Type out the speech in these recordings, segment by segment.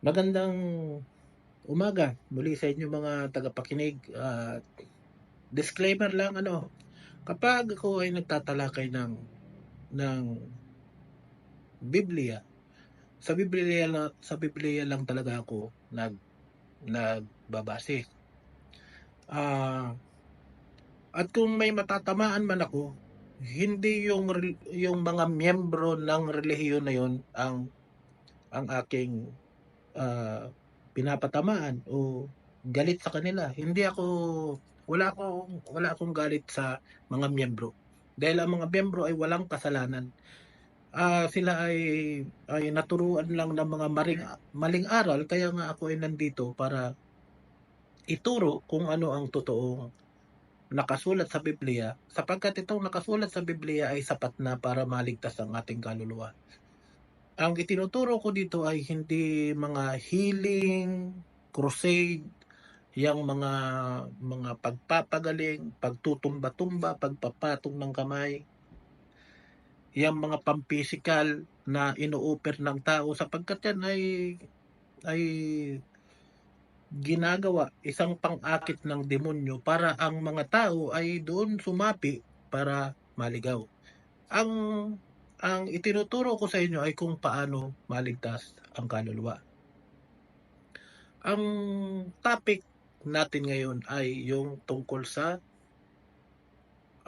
Magandang umaga muli sa inyo mga tagapakinig. At disclaimer lang ano, kapag ako ay nagtatalakay ng ng Biblia, sa Biblia lang, sa Biblia lang talaga ako nag nagbabase. Ah, at kung may matatamaan man ako, hindi yung yung mga miyembro ng relihiyon na yon ang ang aking ah, pinapatamaan o galit sa kanila. Hindi ako wala akong wala akong galit sa mga miyembro. Dahil ang mga miyembro ay walang kasalanan. Ah, sila ay ay naturuan lang ng mga maring maling aral kaya nga ako ay nandito para ituro kung ano ang totoong nakasulat sa Biblia sapagkat itong nakasulat sa Biblia ay sapat na para maligtas ang ating kaluluwa. Ang itinuturo ko dito ay hindi mga healing, crusade, yung mga mga pagpapagaling, pagtutumba-tumba, pagpapatong ng kamay, yung mga pampisikal na ino-offer ng tao sapagkat yan ay ay ginagawa isang pang-akit ng demonyo para ang mga tao ay doon sumapi para maligaw. Ang ang itinuturo ko sa inyo ay kung paano maligtas ang kaluluwa. Ang topic natin ngayon ay yung tungkol sa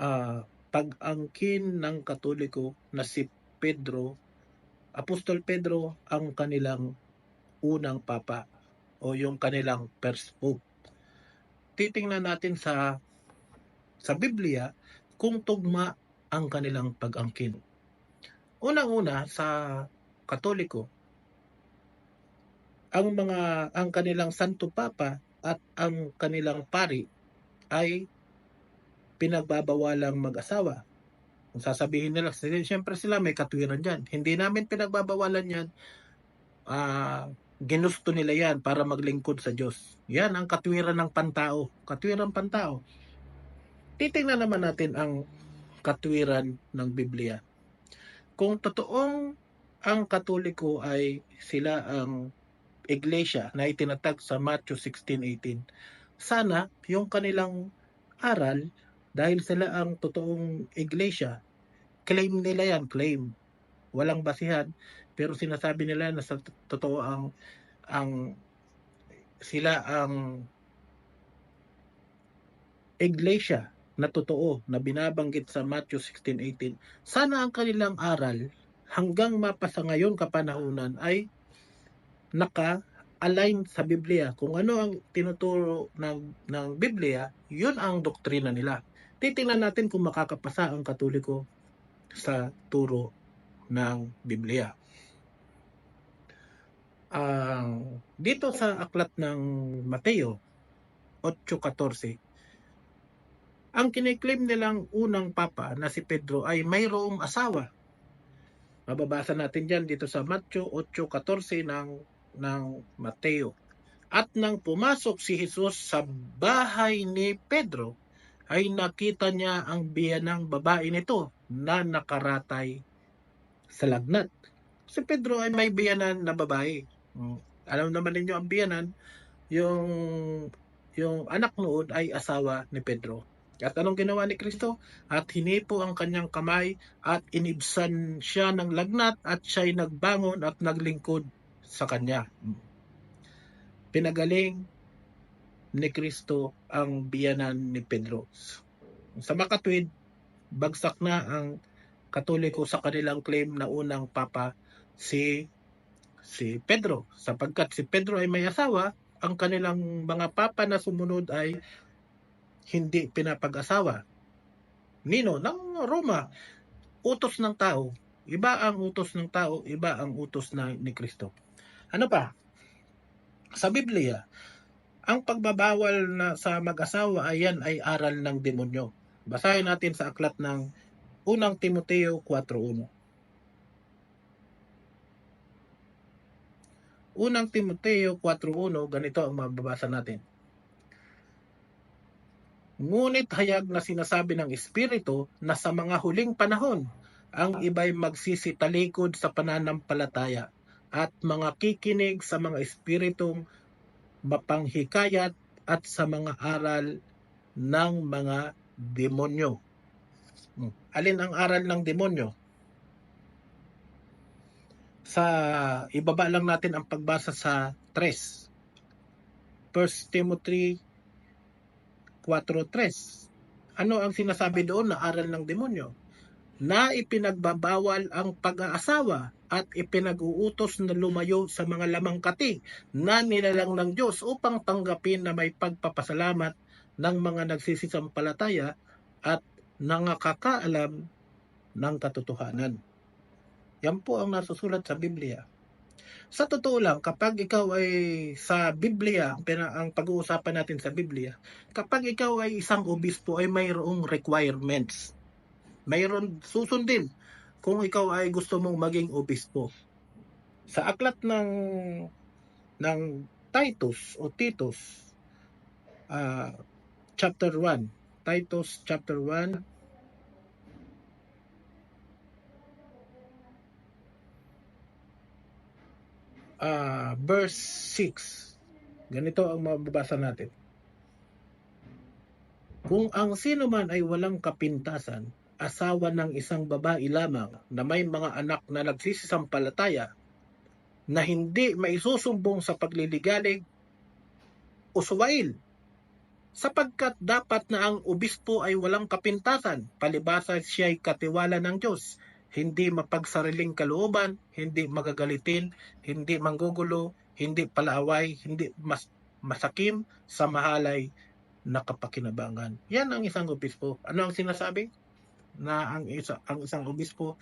ah, pag-angkin ng Katoliko na si Pedro, Apostol Pedro ang kanilang unang papa o yung kanilang first pope. Titingnan natin sa sa Biblia kung tugma ang kanilang pag-angkin. Unang-una sa Katoliko, ang mga ang kanilang Santo Papa at ang kanilang pari ay pinagbabawalang mag-asawa. Kung sasabihin nila, siyempre sila may katwiran dyan. Hindi namin pinagbabawalan yan. Ah, ginusto nila yan para maglingkod sa Diyos. Yan ang katwiran ng pantao. Katwiran pantao. Titingnan naman natin ang katwiran ng Biblia. Kung totoong ang Katoliko ay sila ang iglesia na itinatag sa Matthew 16:18, sana yung kanilang aral dahil sila ang totoong iglesia, claim nila yan, claim. Walang basihan, pero sinasabi nila na sa totoo ang ang sila ang iglesia na totoo na binabanggit sa Matthew 16:18. Sana ang kanilang aral hanggang mapasa ngayon kapanahunan ay naka-align sa Biblia. Kung ano ang tinuturo ng, ng Biblia, yun ang doktrina nila. Titingnan natin kung makakapasa ang Katoliko sa turo ng Biblia. Ang dito sa aklat ng Mateo 8:14 ang kiniklaim nilang unang papa na si Pedro ay mayroong asawa. Mababasa natin diyan dito sa Matthew 8:14 ng ng Mateo. At nang pumasok si Jesus sa bahay ni Pedro, ay nakita niya ang biyanang babae nito na nakaratay sa lagnat. Si Pedro ay may biyanan na babae. Mm. Alam naman ninyo ang biyanan, yung yung anak noon ay asawa ni Pedro. At anong ginawa ni Kristo? At hinipo ang kanyang kamay at inibsan siya ng lagnat at siya'y nagbangon at naglingkod sa kanya. Pinagaling ni Kristo ang biyanan ni Pedro. Sa makatwid, bagsak na ang Katoliko sa kanilang claim na unang papa si si Pedro sapagkat si Pedro ay may asawa ang kanilang mga papa na sumunod ay hindi pinapag-asawa. Nino ng Roma, utos ng tao. Iba ang utos ng tao, iba ang utos na ni Kristo. Ano pa? Sa Biblia, ang pagbabawal na sa mag-asawa ayan ay aral ng demonyo. Basahin natin sa aklat ng unang Timoteo 4.1. Unang Timoteo 4.1, ganito ang mababasa natin. Ngunit hayag na sinasabi ng Espiritu na sa mga huling panahon, ang iba'y magsisitalikod sa pananampalataya at mga kikinig sa mga espiritong mapanghikayat at sa mga aral ng mga demonyo. Hmm. Alin ang aral ng demonyo? Sa ibaba lang natin ang pagbasa sa 3. 1 Timothy 4.3. Ano ang sinasabi doon na aral ng demonyo? Na ipinagbabawal ang pag-aasawa at ipinag-uutos na lumayo sa mga lamangkati na nilalang ng Diyos upang tanggapin na may pagpapasalamat ng mga nagsisisampalataya at nangakakaalam ng katotohanan. Yan po ang nasusulat sa Biblia. Sa totoo lang, kapag ikaw ay sa Biblia, pina- ang pag-uusapan natin sa Biblia, kapag ikaw ay isang obispo ay mayroong requirements. Mayroon susundin kung ikaw ay gusto mong maging obispo. Sa aklat ng ng Titus o Titus ah, chapter 1, Titus chapter 1 ah, verse 6. Ganito ang mababasa natin. Kung ang sino man ay walang kapintasan, asawa ng isang babae lamang na may mga anak na nagsisisampalataya, na hindi maisusumbong sa pagliligalig, uswail, sapagkat dapat na ang obispo ay walang kapintasan, palibasa siya ay katiwala ng Diyos, hindi mapagsariling kalooban, hindi magagalitin, hindi manggugulo, hindi palaaway, hindi mas masakim sa mahalay na kapakinabangan. Yan ang isang obispo. Ano ang sinasabi? Na ang isa ang isang obispo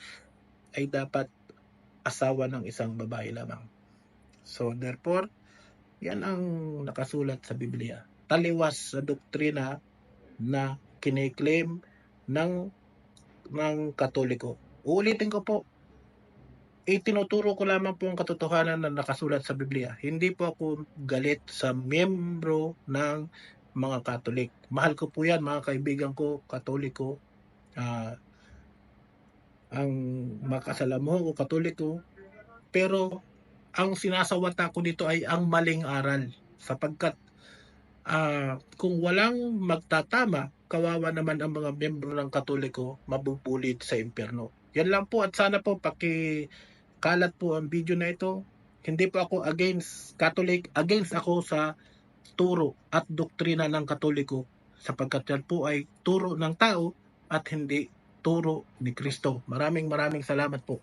ay dapat asawa ng isang babae lamang. So therefore, yan ang nakasulat sa Biblia. Taliwas sa doktrina na kiniklaim ng ng Katoliko. Uulitin ko po, itinuturo ko lamang po ang katotohanan na nakasulat sa Biblia. Hindi po ako galit sa miyembro ng mga Katolik. Mahal ko po yan, mga kaibigan ko, Katoliko. Ah, ang makasalamuhan ko, Katoliko. Pero ang sinasawata ko dito ay ang maling aral. Sapagkat ah, kung walang magtatama, kawawa naman ang mga miyembro ng Katoliko mabubulit sa impyerno. Yan lang po at sana po pakikalat po ang video na ito. Hindi po ako against Catholic, against ako sa turo at doktrina ng Katoliko sapagkat yan po ay turo ng tao at hindi turo ni Kristo. Maraming maraming salamat po.